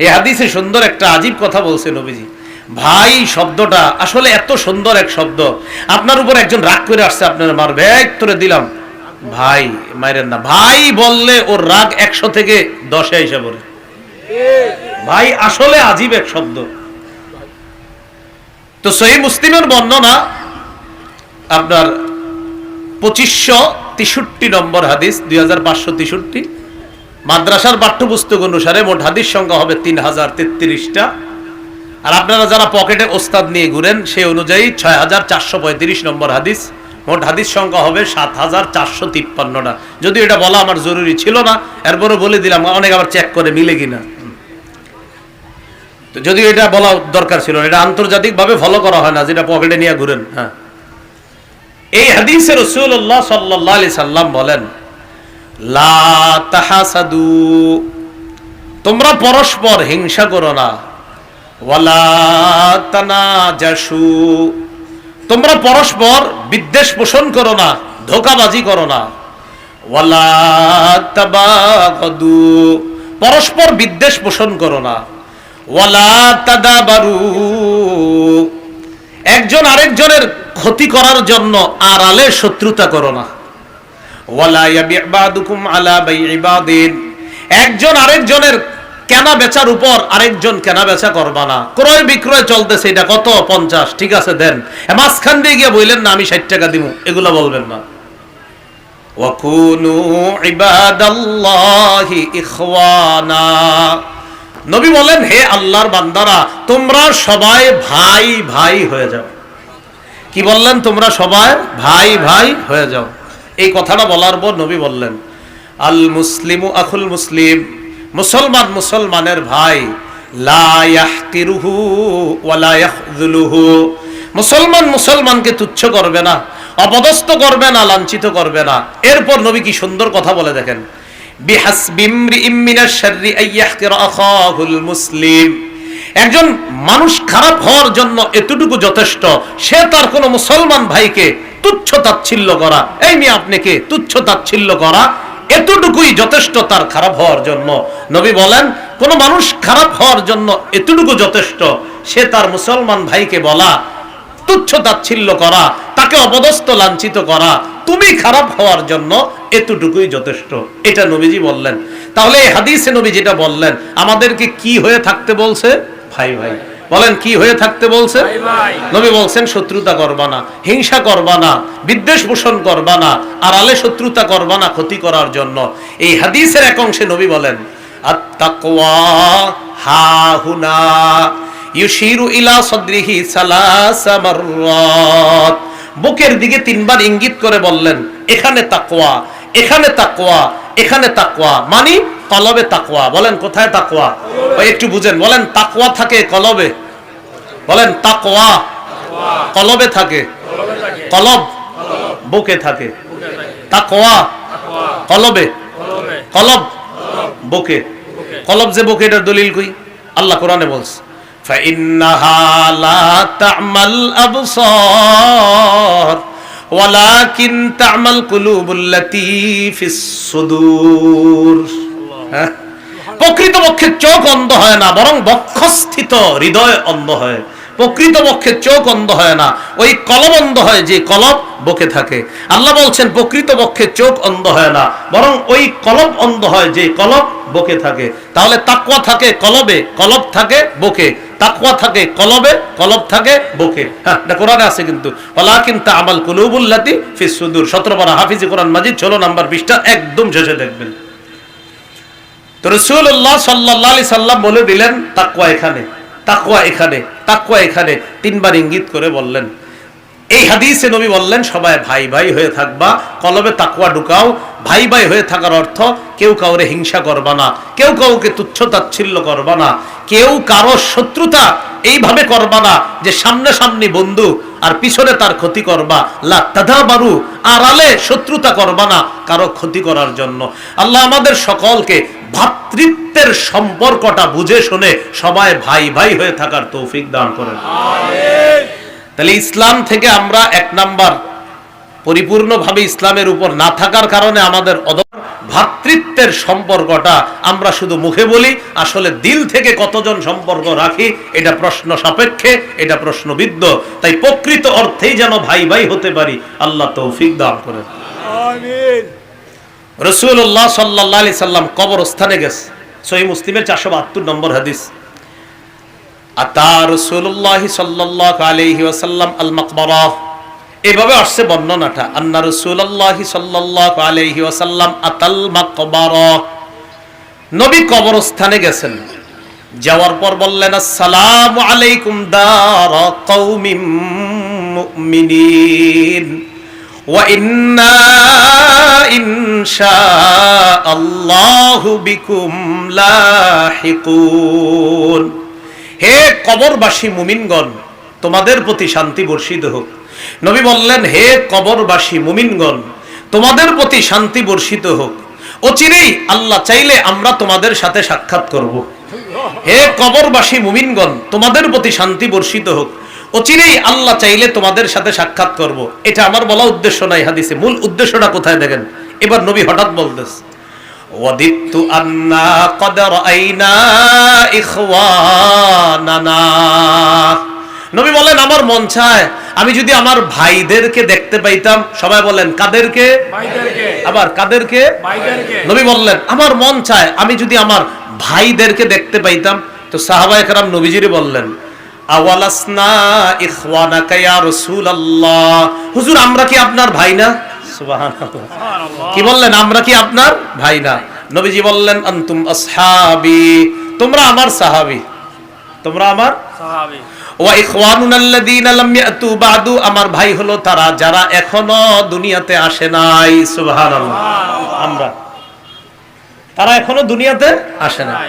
এই হাদিসে সুন্দর একটা আজীব কথা বলছে নবীজি। ভাই, শব্দটা আসলে এত সুন্দর এক শব্দ। আপনার উপর একজন রাগ করে আসছে, আপনার মারবে এক তোরে দিলাম। ভাই, মাইরেন না। ভাই বললে ওর রাগ একশো থেকে দশে এসে পড়ে। ভাই, আসলে আজীব এক শব্দ। তো সহি মুসলিমের বর্ণনা আপনার পঁচিশশো তেষট্টি নম্বর হাদিস, দুই হাজার পাঁচশো তেষট্টি। মাদ্রাসার পাঠ্যপুস্তক অনুসারে মোট হাদিস সংখ্যা হবে তিন হাজার তেত্রিশটা। আর আপনারা যারা পকেটে ওস্তাদ নিয়ে ঘুরেন সেই অনুযায়ী ছয় হাজার চারশো পঁয়ত্রিশ নম্বর হাদিস, মোট হাদিস সংখ্যা হবে সাত হাজার চারশো তিপ্পান্নটা। যদিও এটা বলা আমার জরুরি ছিল না এরপরে বলে দিলাম, অনেক আবার চেক করে মিলে কিনা। তো যদিও এটা বলা দরকার ছিল এটা আন্তর্জাতিকভাবে ফলো করা হয় না, যেটা পকেটে নিয়ে ঘুরেন হ্যাঁ। এই হাদিসে রসুল্লাহ সাল্লাহ সাল্লাম বলেন লা তোমরা পরস্পর হিংসা করো না। তোমরা পরস্পর বিদ্বেষ পোষণ করো না, ধোকাবাজি করো না। পরস্পর বিদ্বেষ পোষণ করো না। একজন আরেকজনের ক্ষতি করার জন্য আড়ালে শত্রুতা করো না। একজন আরেকজনের কেনা বেচার উপর আরেকজন কেনা বেচা করবা না। ক্রয় বিক্রয় চলতেছে, এটা কত? পঞ্চাশ। ঠিক আছে, দেন। মাঝখান দিয়ে গিয়ে বললেন, না, আমি ষাট টাকা দিব এগুলা বলবেন না। নবী বলেন, হে আল্লাহর বান্দারা, তোমরা সবাই ভাই ভাই হয়ে যাও। কি বললেন? তোমরা সবাই ভাই ভাই হয়ে যাও। এই কথাটা বলার পর নবী বললেন, আল মুসলিমু আখুল মুসলিম, মুসলমান মুসলমানের ভাই মুসলমান মুসলমানকে তুচ্ছ করবে না, অপদস্থ করবে না, লাঞ্ছিত করবে না। এরপর নবী কি সুন্দর কথা বলে দেখেন মিনাশ শাররি আইয়াহকিরা আখাহুল মুসলিম। একজন মানুষ খারাপ হওয়ার জন্য এতটুকু যথেষ্ট, সে তার কোনো মুসলমান ভাইকে তুচ্ছ তাচ্ছিল্য করা। এই মেয়ে আপনাকে তুচ্ছ তাচ্ছিল্য করা। এতটুকুই যথেষ্ট তার খারাপ হওয়ার জন্য। নবী বলেন, কোন মানুষ খারাপ হওয়ার জন্য এতটুকু যথেষ্ট, সে তার মুসলমান ভাইকে বলা, তুচ্ছ তাচ্ছিল্য করা, তাকে অপদস্থ লাঞ্ছিত করা, তুমি খারাপ হওয়ার জন্য এতটুকুই যথেষ্ট। এটা নবীজি বললেন। তাহলে হাদিসে নবী যেটা বললেন, আমাদেরকে কি হয়ে থাকতে বলছে? ভাই ভাই। বলেন কি হয়ে থাকতে বলছে নবী বলছেন শত্রুতা করবা না হিংসা করবা না বিদ্বেষ পোষণ করবা না আর আলে শত্রুতা করবা না ক্ষতি করার জন্য। এই হাদিসের এক অংশে নবী বলেন আত্তাকওয়া হাহুনা ইউশিরু ইলা সদরিহি সালাসা মাররাত। বুকের দিকে তিনবার ইঙ্গিত করে বললেন এখানে তাকওয়া এখানে তাকওয়া এখানে তাকওয়া মানে কলবে তাকওয়া বলেন কোথায় তাকওয়া ওই একটু বুঝেন বলেন তাকওয়া থাকে কলবে বলেন তাকওয়া কলবে থাকে কলব বুকে থাকে তাকওয়া কলবে কলব বুকে কলব যে বুকে এটার দলিল কই আল্লাহ কোরআনে বলছে فإنها لا تعمى الأبصار ولكن تعمى القلوب التي في الصدور হ্যাঁ? প্রকৃতপক্ষে চোখ অন্ধ হয় না, বরং বক্ষস্থিত হৃদয় অন্ধ হয়। প্রকৃতপক্ষে চোখ অন্ধ হয় না, ওই কলব অন্ধ হয় যে কলব বকে থাকে। আল্লাহ বলছেন, প্রকৃতপক্ষে চোখ অন্ধ হয় না, বরং ওই কলব অন্ধ হয় যে কলব বকে থাকে। তাহলে তাকওয়া থাকে কলবে কলব থাকে বকে। তাকওয়া থাকে কলবে কলব থাকে বকে। হ্যাঁ কোরআনে আছে কিন্তু। ওয়ালাকিন তা'মাল কুলুবুল্লাতি ফিস সুদূর। 17 পারা হাফিজি কোরআন মাজিদ 16 নাম্বার পৃষ্ঠা একদম শেষে দেখবেন। তো রসুল্লাহ সাল্লাহ সাল্লাম বলে দিলেন তাকুয়া এখানে তাকুয়া এখানে তাকুয়া এখানে। তিনবার ইঙ্গিত করে বললেন। এই হাদিসে নবী বললেন, সবাই ভাই ভাই হয়ে থাকবা, কলবে তাকুয়া ঢুকাও। ভাই ভাই হয়ে থাকার অর্থ, কেউ কাউরে হিংসা করবা না, কেউ কাউকে তুচ্ছ তাচ্ছিল্য করবা না, কেউ কারও শত্রুতা এইভাবে করবা না যে সামনে সামনে বন্ধু আর পিছনে তার ক্ষতি করবা। লা তাদাবারু, আড়ালে শত্রুতা করবা না কারও ক্ষতি করার জন্য। আল্লাহ আমাদের সকলকে ভ্রাতৃত্বের সম্পর্কটা বুঝে শুনে সবাই ভাই ভাই হয়ে থাকার তৌফিক দান করেন। তাহলে ইসলাম থেকে আমরা এক নাম্বার, পরিপূর্ণভাবে ইসলামের উপর না থাকার কারণে আমাদের অদর ভ্রাতৃত্বের সম্পর্কটা আমরা শুধু মুখে বলি, আসলে দিল থেকে কতজন সম্পর্ক রাখি, এটা প্রশ্ন সাপেক্ষে, এটা প্রশ্নবিদ্ধ। তাই প্রকৃত অর্থেই যেন ভাই ভাই হতে পারি, আল্লাহ তৌফিক দান করেন। রসুল্লাহ সাল্লাহ আলি সাল্লাম কবরস্থানে গেছে। সহি মুসলিমের চারশো বাহাত্তর নম্বর হাদিস। আতা রসুল্লাহ সাল্লাহ আলহি ওয়াসাল্লাম আল মকবরা এভাবে আসছে বর্ণনাটা। আন্না রসুল্লাহ সাল্লাহ আলহি ওয়াসাল্লাম আতাল মকবর নবী কবরস্থানে গেছেন। যাওয়ার পর বললেন, আসসালাম আলাইকুম দার কৌমিম মুমিনিন। ওয়া ইন্না شاء الله بكم لاحقون হে কবরবাসী মুমিনগণ তোমাদের প্রতি শান্তি বর্ষিত হোক নবী বললেন হে কবরবাসী মুমিনগণ তোমাদের প্রতি শান্তি বর্ষিত হোক অচিরেই আল্লাহ চাইলে আমরা তোমাদের সাথে সাক্ষাৎ করব হে কবরবাসী মুমিনগণ তোমাদের প্রতি শান্তি বর্ষিত হোক অচিরেই আল্লাহ চাইলে তোমাদের সাথে সাক্ষাৎ করব এটা আমার বলা উদ্দেশ্য নাই হাদিসে মূল উদ্দেশ্যটা কোথায় দেখেন এবার নবী হঠাৎ বলতেছে ওয়াদিত্তু আন্না কদ রাআইনা ইখওয়ানানা। নবী বলেন আমার মন চায় আমি যদি আমার ভাইদেরকে দেখতে পাইতাম। সবাই বলেন কাদেরকে? আবার কাদেরকে? নবী বললেন আমার মন চায় আমি যদি আমার ভাইদেরকে দেখতে পাইতাম। তো সাহাবা একরাম নবীজিরে বললেন আওয়ালাসনা ইখওয়ানাকা ইয়া রাসূলুল্লাহ? হুজুর আমরা কি আপনার ভাই না? কি বললেন? আমরা কি আপনার? ভাই না। নবীজি বললেন আনতুম আসহাবি। তোমরা আমার সাহাবী। তোমরা আমার সাহাবী। ওয়া ইখওয়ানুনা লাম ইয়াতু বাদু। আমার ভাই হলো তারা যারা এখনও দুনিয়াতে আসে নাই। সুবহানাল্লাহ। আমরা। তারা এখনও দুনিয়াতে আসে না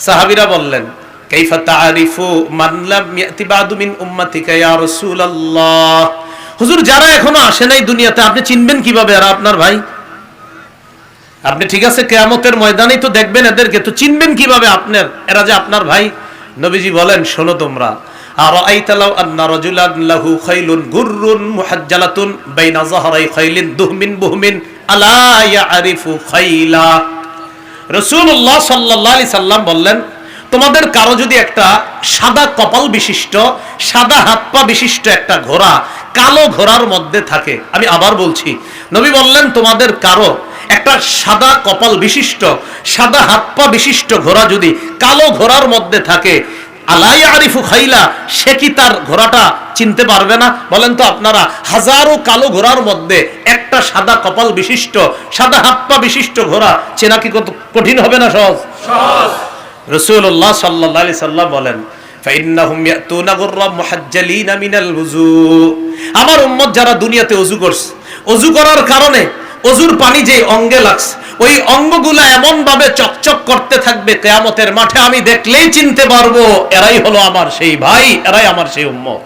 সাহাবীরা বললেন কাইফা তাআরিফু মান লাম ইয়াতি বাদু মিন উম্মাতিকা ইয়া রাসূলুল্লাহ? হুজুর, যারা এখনও আসে নাই দুনিয়াতে, আপনি চিনবেন কীভাবে আর আপনার ভাই? আপনি ঠিক আছে, কেয়ামতের ময়দানেই তো দেখবেন এদেরকে, তো চিনবেন কীভাবে আপনার, এরা যে আপনার ভাই? নবীজি বলেন, শোনো তোমরা আর আইতালাও আন্না রাজুলান লাহু খাইলুন গুররুন মুহাজ্জালাতুন বাইনা যাহরাই খাইলিন দুহমিন বুহমিন আলা ইয়ারিফু খাইলা। রাসূলুল্লাহ সাল্লাল্লাহু আলাইহি সাল্লাম বললেন তোমাদের কারও যদি একটা সাদা কপাল বিশিষ্ট, সাদা হাত পা বিশিষ্ট একটা ঘোড়া কালো ঘোড়ার মধ্যে থাকে, আমি আবার বলছি, নবী বললেন তোমাদের কারও একটা সাদা কপাল বিশিষ্ট, সাদা হাত পা বিশিষ্ট ঘোড়া যদি কালো ঘোড়ার মধ্যে থাকে, আলাই আরিফু খাইলা, সে কি তার ঘোড়াটা চিনতে পারবে না? বলেন তো আপনারা, হাজারো কালো ঘোড়ার মধ্যে একটা সাদা কপাল বিশিষ্ট, সাদা হাত পা বিশিষ্ট ঘোড়া চেনা কি কত কঠিন হবে না সহজ? সহজ। রসুল্লাহ সাল্লি সাল্লাম বলেন আমার উম্মত যারা দুনিয়াতে অজু করছে অজু করার কারণে অজুর পানি যে অঙ্গে লাগছে, ওই অঙ্গগুলো এমন ভাবে চকচক করতে থাকবে কেয়ামতের মাঠে, আমি দেখলেই চিনতে পারব, এরাই হলো আমার সেই ভাই, এরাই আমার সেই উম্মত।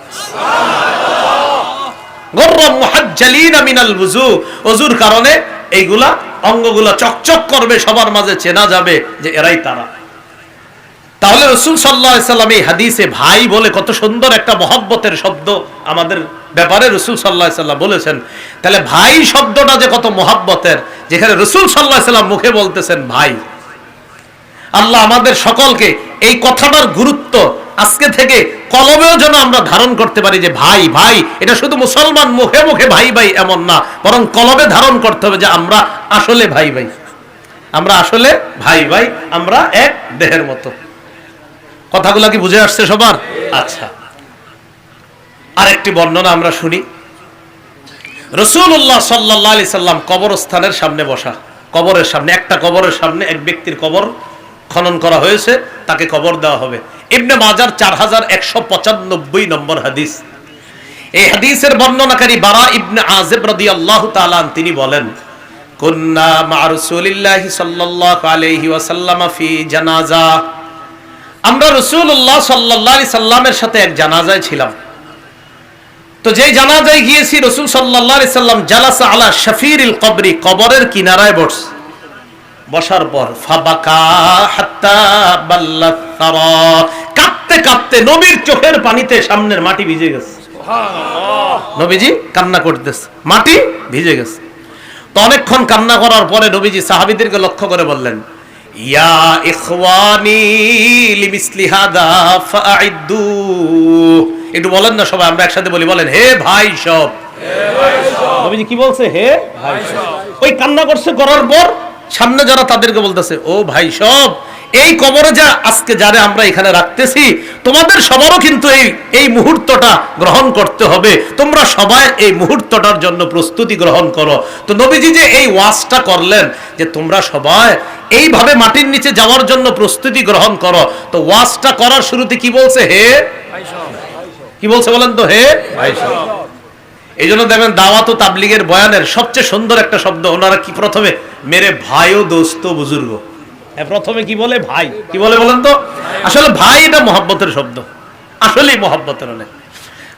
অজুর কারণে এইগুলা অঙ্গগুলা চকচক করবে, সবার মাঝে চেনা যাবে যে এরাই তারা। তাহলে রসুল সাল্লাহ সাল্লাম এই হাদিসে ভাই বলে কত সুন্দর একটা মহব্বতের শব্দ আমাদের ব্যাপারে রসুল সাল্লাহ সাল্লাম বলেছেন। তাহলে ভাই শব্দটা যে কত মহব্বতের, যেখানে রসুল সাল্লাহ সাল্লাম মুখে বলতেছেন ভাই। আল্লাহ আমাদের সকলকে এই কথাটার গুরুত্ব আজকে থেকে কলমেও যেন আমরা ধারণ করতে পারি যে ভাই ভাই, এটা শুধু মুসলমান মুখে মুখে ভাই ভাই এমন না, বরং কলমে ধারণ করতে হবে যে আমরা আসলে ভাই ভাই। আমরা আসলে ভাই ভাই, আমরা এক দেহের মতো। কথাগুলো কি বুঝে আসছে সবার? আচ্ছা। আরেকটি বর্ণনা আমরা শুনি। রসুল্লাহ সাল্লাহ সাল্লাম কবরস্থানের সামনে বসা। কবরের সামনে, একটা কবরের সামনে এক ব্যক্তির কবর খনন করা হয়েছে, তাকে কবর দেওয়া হবে। ইবনে মাজার চার হাজার একশো পঁচানব্বই নম্বর হাদিস। এই হাদিসের বর্ণনাকারী বারা ইবনে আজেব রাদি আল্লাহ তালান তিনি বলেন, কুন্না মা রাসূলিল্লাহি সাল্লাল্লাহু আলাইহি ওয়াসাল্লাম ফি জানাজা। আমরা রসুল্লাহ সাল্লাহ সাল্লামের সাথে এক জানাজায় ছিলাম। তো যেই জানাজায় গিয়েছি রসুল সাল্লাহ সাল্লাম জালাসা আলা শফির কবরি কবরের কিনারায় বস বসার পর ফাবাকা হাত্তা নবীর চোখের পানিতে সামনের মাটি ভিজে গেছে। নবীজি কান্না করতেছে। মাটি ভিজে গেছে। তো অনেকক্ষণ কান্না করার পরে নবীজি সাহাবিদেরকে লক্ষ্য করে বললেন ইয়া ইখওয়ানি লিমিসলি হাদা ফাআইদ্দু। একটু বলেন না সবাই, আমরা একসাথে বলি, বলেন, হে ভাই সব। নবীজি কি বলছে? হে ভাই সব। ওই কান্না করছে করার পর সামনে যারা তাদেরকে বলতেছে, ও ভাই সব এই কবরে যা আজকে যারা আমরা এখানে রাখতেছি, তোমাদের সবারও কিন্তু এই এই মুহূর্তটা গ্রহণ করতে হবে। তোমরা সবাই এই মুহূর্তটার জন্য প্রস্তুতি গ্রহণ করো। তো নবীজি যে এই ওয়াজটা করলেন, যে তোমরা সবাই এইভাবে মাটির নিচে যাওয়ার জন্য প্রস্তুতি গ্রহণ করো, তো ওয়াজটা করার শুরুতে কি বলছে? হে? কি বলছে বলেন তো? হে? এই জন্য দেখবেন দাওয়াত তাবলিগের বয়ানের সবচেয়ে সুন্দর একটা শব্দ, ওনারা কি প্রথমে, মেরে ভাই ও দোস্ত বুজুর্গ। প্রথমে কি বলে ভাই? কি বলে বলেন তো? আসলে ভাই এটা মহাব্বতের শব্দ। আসলেই মহাব্বতের অনেক।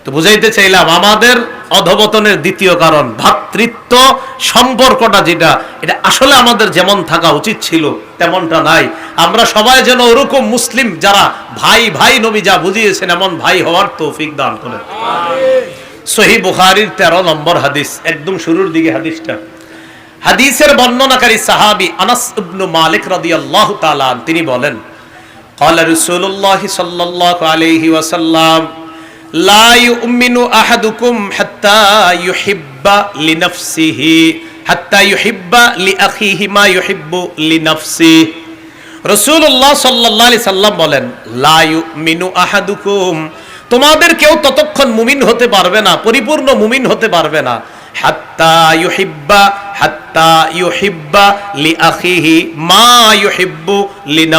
তো বুঝাইতে চাইলাম আমাদের অধবতনের দ্বিতীয় কারণ ভ্রাতৃত্ব সম্পর্কটা যেটা এটা আসলে আমাদের যেমন থাকা উচিত ছিল তেমনটা নাই। আমরা সবাই যেন ওরকম মুসলিম যারা ভাই ভাই নবী যা বুঝিয়েছেন এমন ভাই হওয়ার তৌফিক দান করেন। সহি বুখারির তেরো নম্বর হাদিস একদম শুরুর দিকে হাদিসটা। হাদিসের বর্ণনাকারী সাহাবি আনাস ইবনু মালিক রাদিয়াল্লাহু তাআলা আন, তিনি বলেন قال رسول الله صلى الله عليه وسلم لا يؤمن احدكم حتى يحب لنفسه حتى يحب لاخيه ما يحب لنفسه রসুল্লাহ সাল্লাহ আলি সাল্লাম বলেন লায়ু মিনু আহাদুকুম তোমাদের কেউ ততক্ষণ মুমিন হতে পারবে না পরিপূর্ণ মুমিন হতে পারবে না মা লি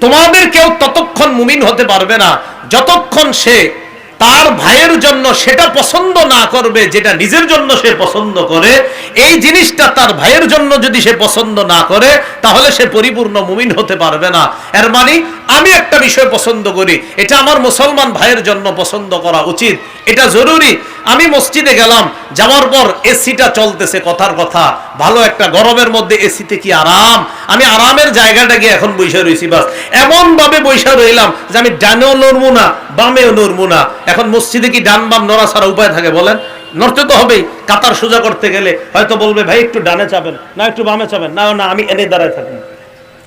তোমাদের কেউ ততক্ষণ মুমিন হতে পারবে না। যতক্ষণ সে তার ভাইয়ের জন্য সেটা পছন্দ না করবে, যেটা নিজের জন্য সে পছন্দ করে, এই জিনিসটা তার ভাইয়ের জন্য যদি সে পছন্দ না করে, তাহলে সে পরিপূর্ণ মুমিন হতে পারবে না। এর মানে আমি একটা বিষয় পছন্দ করি। এটা আমার মুসলমান ভাইয়ের জন্য পছন্দ করা উচিত। এটা জরুরি। আমি মসজিদে গেলাম, যাওয়ার পর এসিটা চলতেছে কথার কথা। ভালো একটা গরমের মধ্যে এসিতে কি আরাম? আমি আরামের জায়গাটা গিয়ে এখন বৈশা রয়েছি বাস। এমন ভাবে বৈশা রইলাম যে আমি ডানেও নড়বো না, বামেও নড়বো না। এখন মসজিদে কি ডান বাম নড়া ছাড়া উপায় থাকে বলেন? নড়তে তো হবেই, কাতার সোজা করতে গেলে। হয়তো বলবে, ভাই, একটু ডানে চাবেন না, একটু বামে চাবেন না না, আমি এনে দাঁড়ায় থাকি।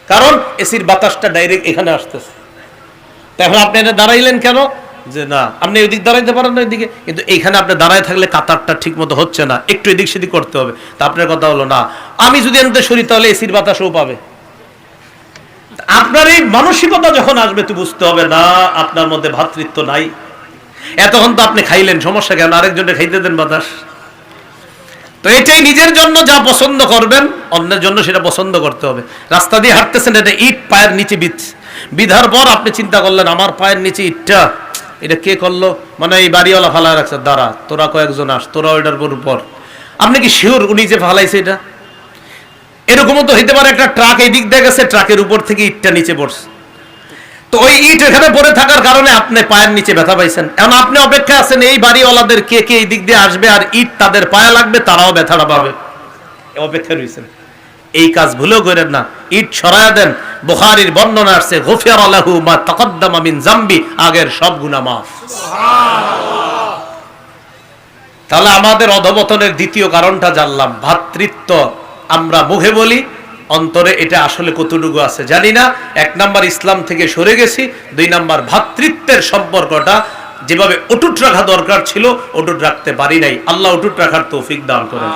কারণ এসির বাতাসটা ডাইরেক্ট এখানে আসতেছে। এখন আপনি এনে দাঁড়াইলেন কেন? যে না, আপনি ওইদিক দাঁড়াইতে পারেন না এদিকে। কিন্তু এইখানে আপনি দাঁড়ায় থাকলে কাতারটা ঠিক মতো হচ্ছে না, একটু এদিক সেদিক করতে হবে। তা আপনার কথা হলো না। আমি যদি এনতে সরি, তাহলে এসির বাতাসও পাবে। আপনার এই মানসিকতা যখন আসবে, তো বুঝতে হবে না, আপনার মধ্যে ভ্রাতৃত্ব নাই। এতক্ষণ তো আপনি খাইলেন, সমস্যা কেন? আরেকজনে খাইতে দেন বাতাস। তো এটাই নিজের জন্য যা পছন্দ করবেন, অন্যের জন্য সেটা পছন্দ করতে হবে। রাস্তা দিয়ে হাঁটতেছেন, এটা ইট পায়ের নিচে বিধ। বিধার পর আপনি চিন্তা করলেন, আমার পায়ের নিচে ইটটা এটা কে করল? মানে এই বাড়িওয়ালা ফালায় রাখছে। দাঁড়া, তোরা কয়েকজন আস, তোরা ওইটার উপর আপনি কি শিওর উনি যে ফালাইছে এটা? এরকমও তো হইতে পারে একটা ট্রাক এই দিক দিয়ে গেছে ট্রাকের উপর থেকে ইটটা নিচে পড়ছে। তো ওই ইট এখানে পড়ে থাকার কারণে আপনি পায়ের নিচে ব্যথা পাইছেন। এখন আপনি অপেক্ষা আছেন, এই বাড়িওয়ালাদের কে কে এই দিক দিয়ে আসবে আর ইট তাদের পায়ে লাগবে, তারাও ব্যথাটা পাবে। অপেক্ষা রয়েছেন এই কাজ ভুলেও করেন না। ইট সরায়া দেন। বুখারীর বর্ণনা আসছে গফিয়ার আলাহু মা তাকাদ্দামা মিন জামবি আগের সব গুনাহ মাফ। তাহলে আমাদের অধবতনের দ্বিতীয় কারণটা জানলাম। ভাতৃত্ব আমরা মুখে বলি, অন্তরে এটা আসলে কতটুকু আছে জানি না। এক নাম্বার ইসলাম থেকে সরে গেছি, দুই নাম্বার ভাতৃত্বের সম্পর্কটা যেভাবে অটুট রাখা দরকার ছিল, অটুট রাখতে পারি নাই। আল্লাহ অটুট রাখার তৌফিক দান করেন।